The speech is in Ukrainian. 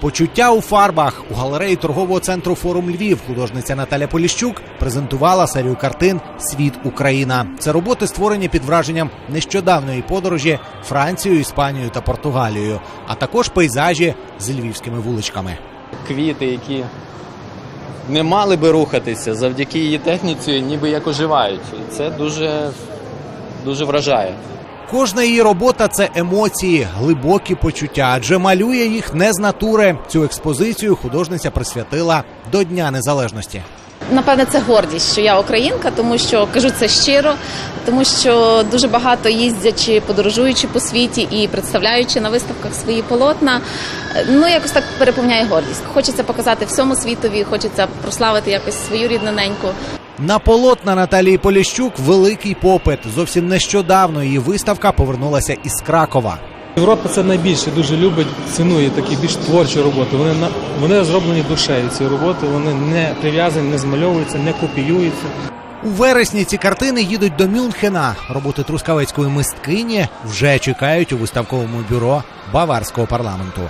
Почуття у фарбах у галереї торгового центру Форум Львів художниця Наталя Поліщук презентувала серію картин Світ Україна. Це роботи створені під враженням нещодавної подорожі Францією, Іспанією та Португалією, а також пейзажі з львівськими вуличками. квіти, які не мали би рухатися завдяки її техніці, ніби як оживають. І це дуже, дуже вражає. Кожна її робота це емоції, глибокі почуття, адже малює їх не з натури. Цю експозицію художниця присвятила до Дня Незалежності. Напевне, це гордість, що я українка, тому що кажу це щиро, тому що дуже багато їздячи, подорожуючи по світі і представляючи на виставках свої полотна, ну якось так переповняє гордість. Хочеться показати всьому світові, хочеться прославити якось свою рідну неньку. На полотна Наталії Поліщук великий попит. Зовсім нещодавно її виставка повернулася із Кракова. Європа це найбільше дуже любить, цінує такі більш творчі роботи. Вони на вони зроблені душею. Ці роботи вони не прив'язані, не змальовуються, не копіюються. У вересні ці картини їдуть до Мюнхена. Роботи трускавецької мисткині вже чекають у виставковому бюро баварського парламенту.